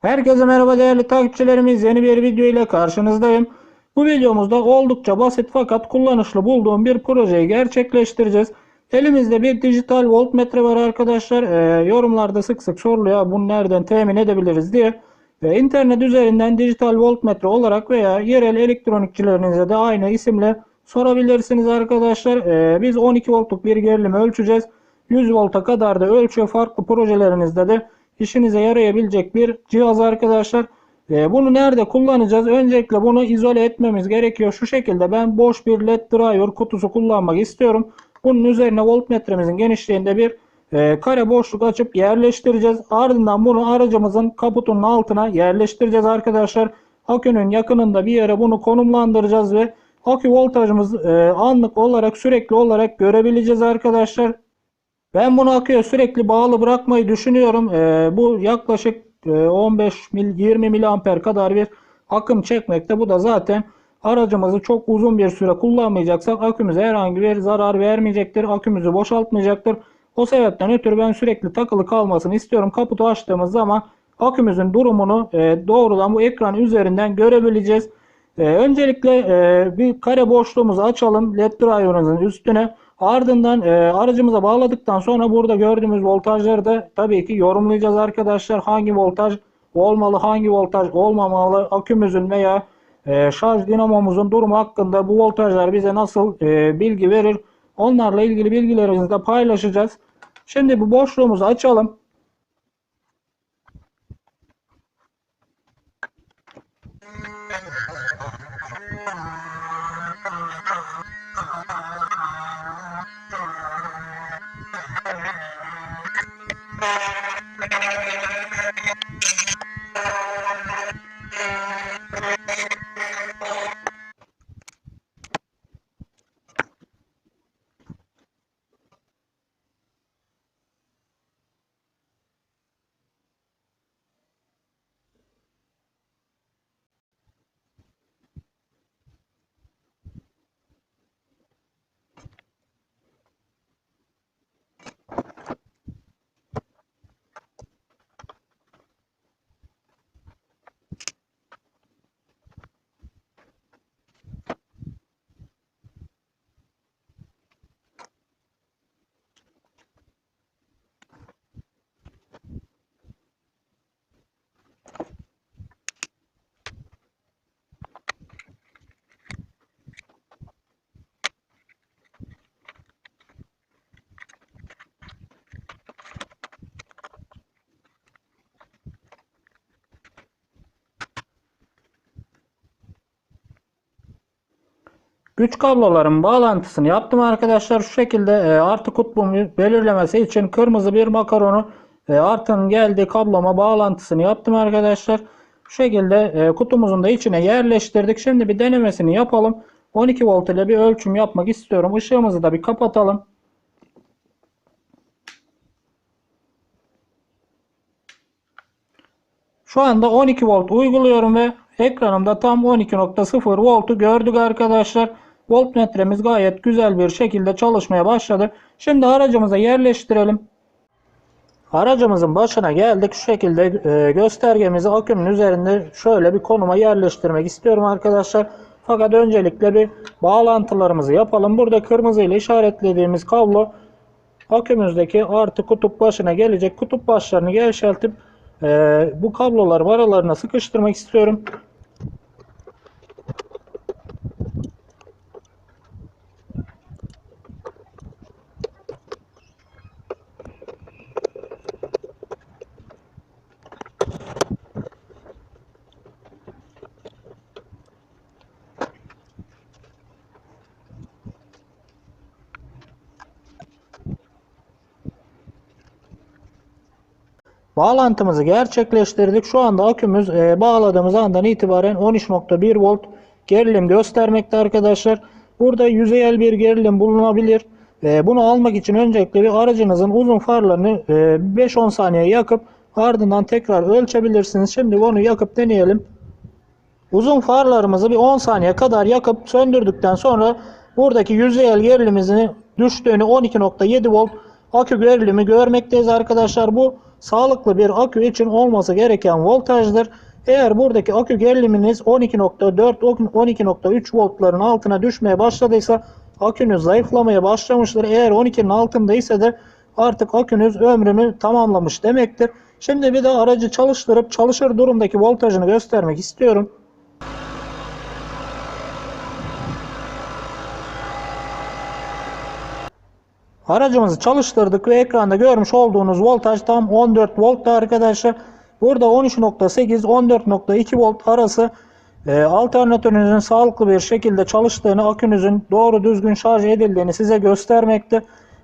Herkese merhaba değerli takipçilerimiz. Yeni bir video ile karşınızdayım. Bu videomuzda oldukça basit fakat kullanışlı bulduğum bir projeyi gerçekleştireceğiz. Elimizde bir dijital voltmetre var arkadaşlar. Ee, yorumlarda sık sık soruluyor bunu nereden temin edebiliriz diye. Ee, internet üzerinden dijital voltmetre olarak veya yerel elektronikçilerinize de aynı isimle sorabilirsiniz arkadaşlar. Ee, biz 12 voltluk bir gerilimi ölçeceğiz. 100 volta kadar da ölçüyor. Farklı projelerinizde de işinize yarayabilecek bir cihaz arkadaşlar. Ee, bunu nerede kullanacağız? Öncelikle bunu izole etmemiz gerekiyor. Şu şekilde ben boş bir led driver kutusu kullanmak istiyorum. Bunun üzerine voltmetremizin genişliğinde bir e, kare boşluk açıp yerleştireceğiz. Ardından bunu aracımızın kaputunun altına yerleştireceğiz arkadaşlar. Akünün yakınında bir yere bunu konumlandıracağız ve akü voltajımız e, anlık olarak sürekli olarak görebileceğiz arkadaşlar. Ben bunu aküye sürekli bağlı bırakmayı düşünüyorum. Ee, bu yaklaşık e, 15 mil 20 miliamper kadar bir akım çekmekte. Bu da zaten aracımızı çok uzun bir süre kullanmayacaksak akümüze herhangi bir zarar vermeyecektir. Akümüzü boşaltmayacaktır. O sebepten ötürü ben sürekli takılı kalmasını istiyorum. Kaputu açtığımız zaman akümüzün durumunu e, doğrudan bu ekran üzerinden görebileceğiz. E, öncelikle e, bir kare boşluğumuzu açalım led driver'ımızın üstüne. Ardından e, aracımıza bağladıktan sonra burada gördüğümüz voltajları da tabii ki yorumlayacağız arkadaşlar. Hangi voltaj olmalı, hangi voltaj olmamalı, akümüzün veya e, şarj dinamomuzun durumu hakkında bu voltajlar bize nasıl e, bilgi verir? Onlarla ilgili bilgilerimizi de paylaşacağız. Şimdi bu boşluğumuzu açalım. Uh... Güç kabloların bağlantısını yaptım arkadaşlar. Şu şekilde e, artı kutbumu belirlemesi için kırmızı bir makaronu e, artının geldiği kabloma bağlantısını yaptım arkadaşlar. Şu şekilde e, kutumuzun da içine yerleştirdik. Şimdi bir denemesini yapalım. 12 volt ile bir ölçüm yapmak istiyorum. Işığımızı da bir kapatalım. Şu anda 12 volt uyguluyorum ve ekranımda tam 12.0 voltu gördük arkadaşlar. Voltmetremiz gayet güzel bir şekilde çalışmaya başladı. Şimdi aracımıza yerleştirelim. Aracımızın başına geldik. Şu şekilde e, göstergemizi akümün üzerinde şöyle bir konuma yerleştirmek istiyorum arkadaşlar. Fakat öncelikle bir bağlantılarımızı yapalım. Burada kırmızı ile işaretlediğimiz kablo akümüzdeki artı kutup başına gelecek. Kutup başlarını gevşeltip e, bu kabloları aralarına sıkıştırmak istiyorum. Bağlantımızı gerçekleştirdik. Şu anda akümüz e, bağladığımız andan itibaren 13.1 volt gerilim göstermekte arkadaşlar. Burada yüzeyel bir gerilim bulunabilir. E, bunu almak için öncelikle bir aracınızın uzun farlarını e, 5-10 saniye yakıp ardından tekrar ölçebilirsiniz. Şimdi bunu yakıp deneyelim. Uzun farlarımızı bir 10 saniye kadar yakıp söndürdükten sonra buradaki yüzeyel gerilimimizin düştüğünü 12.7 volt akü gerilimi görmekteyiz arkadaşlar. Bu sağlıklı bir akü için olması gereken voltajdır. Eğer buradaki akü geriliminiz 12.4 12.3 voltların altına düşmeye başladıysa akünüz zayıflamaya başlamıştır. Eğer 12'nin altında ise de artık akünüz ömrünü tamamlamış demektir. Şimdi bir de aracı çalıştırıp çalışır durumdaki voltajını göstermek istiyorum. Aracımızı çalıştırdık ve ekranda görmüş olduğunuz voltaj tam 14 voltta arkadaşlar. Burada 13.8 14.2 volt arası e, alternatörünüzün sağlıklı bir şekilde çalıştığını, akünüzün doğru düzgün şarj edildiğini size göstermekte.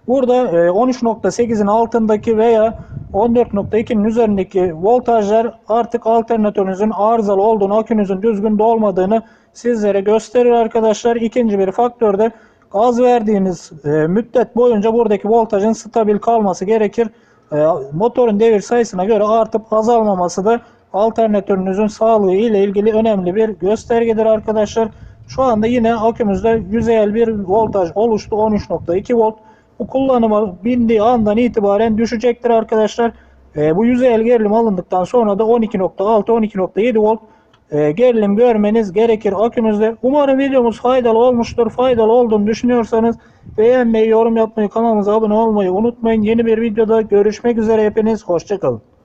Burada e, 13.8'in altındaki veya 14.2'nin üzerindeki voltajlar artık alternatörünüzün arızalı olduğunu, akünüzün düzgün dolmadığını sizlere gösterir arkadaşlar. İkinci bir faktör de gaz verdiğiniz e, müddet boyunca buradaki voltajın stabil kalması gerekir. E, motorun devir sayısına göre artıp azalmaması da alternatörünüzün sağlığı ile ilgili önemli bir göstergedir arkadaşlar. Şu anda yine akümüzde yüzeyel bir voltaj oluştu 13.2 volt. Bu kullanıma bindiği andan itibaren düşecektir arkadaşlar. E, bu yüzeyel gerilim alındıktan sonra da 12.6 12.7 volt e, gerilim görmeniz gerekir akünüzde. Umarım videomuz faydalı olmuştur. Faydalı olduğunu düşünüyorsanız beğenmeyi, yorum yapmayı, kanalımıza abone olmayı unutmayın. Yeni bir videoda görüşmek üzere hepiniz. Hoşçakalın.